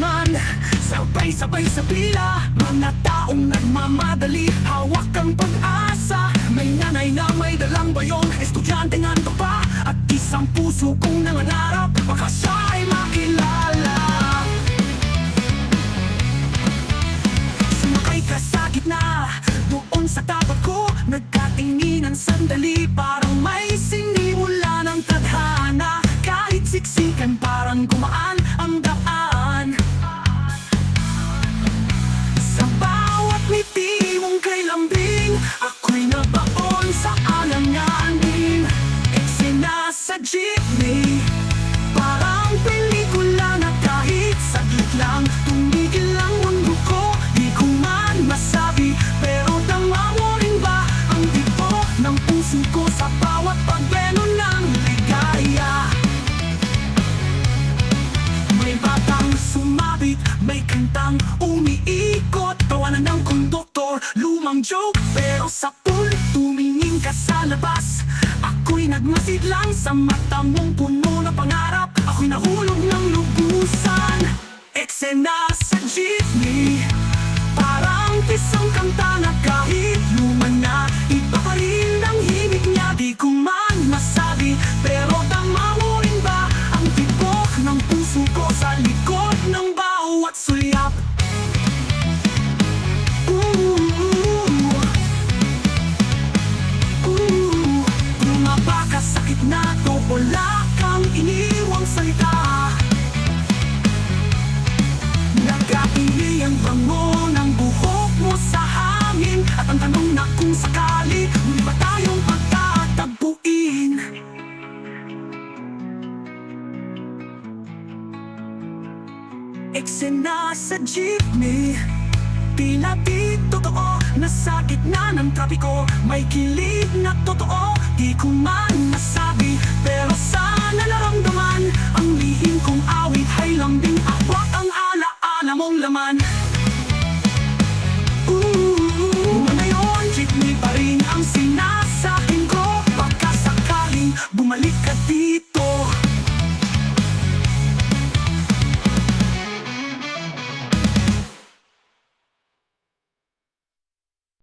Sabay-sabay sa pila Mga taong nagmamadali. Hawak ang pag-asa May nanay na may dalang bayon. Estudyante nga pa At isang puso kong nangangarap. Baka siya ay makilala. Sumakay ka sa gitna Doon sa tapat ko. Nagkatinginan sandali Parang may sinimula ng tadhana. Kahit siksikan parang puso Sa bawat pagbeno ng ligaya. May batang sumabit, may kantang umiikot. Tawanan ng konduktor, lumang joke. Pero sa pool, tumingin ka sa labas. Ako'y nagmasid lang sa mata mong puno na pangarap ng puso ko Eksena sa jeepney Tila di totoo Nasa gitna ng trapiko. May kilid na totoo Di ko man masabi. Pero sana naramdaman Ang lihim kong awit. Ay lambing akwat ang alaala mong laman. Ooh, ngayon jeepney pa rin ang sinasakin ko. Pagkasakaling bumalik ka dito